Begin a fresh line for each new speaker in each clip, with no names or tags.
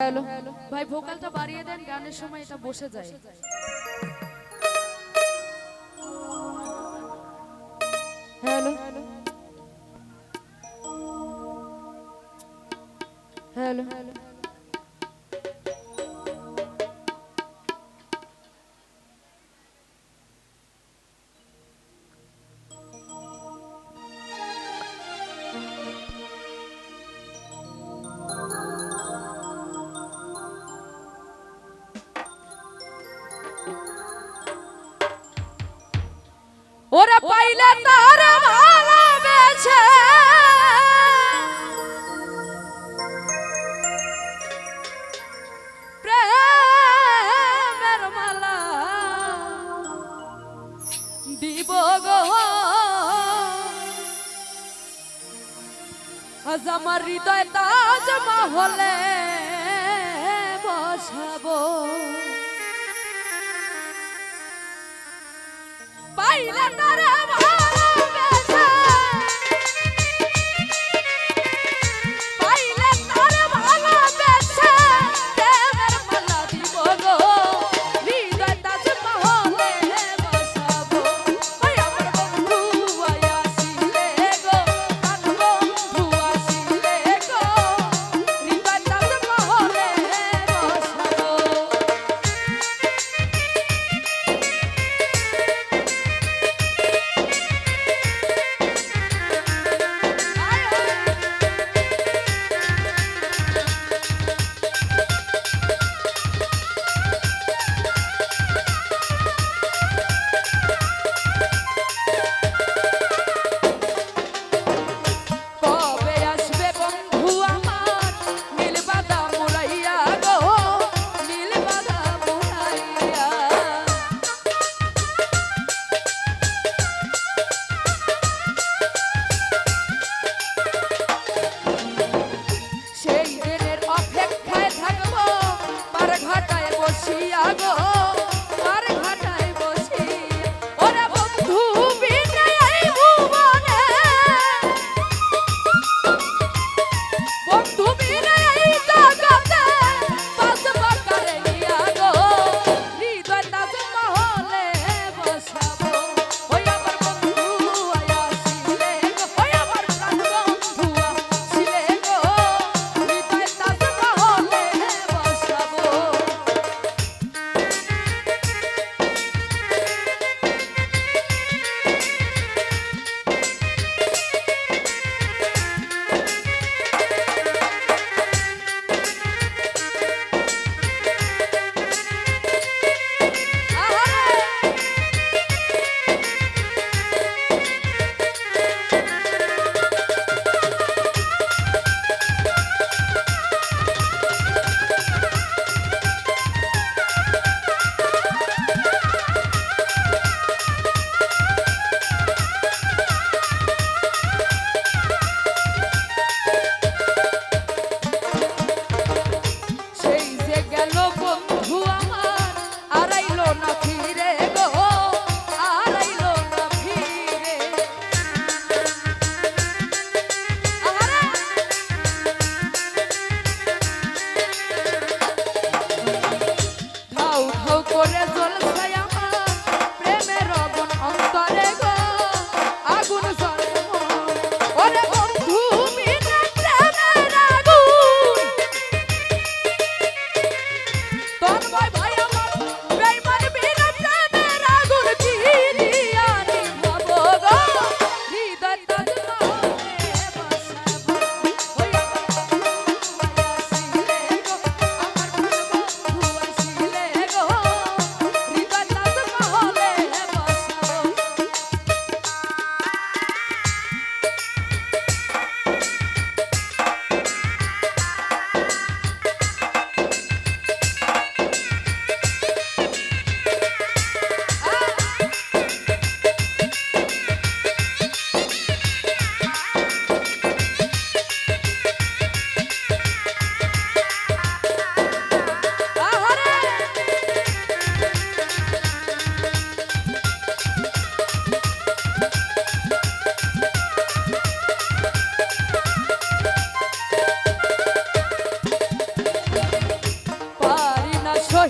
Hello. ভাই ভোকালটা বাড়িয়ে দেন গানের সময় এটা বসে যায়। হ্যালো। হ্যালো। হ্যালো ওরা পাইলে তার ভালোবেসে প্রেমের মালা দিব গো। আজ আমার হৃদয় তাজ মহলে পাইলে তারে বসিয়া গো।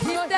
He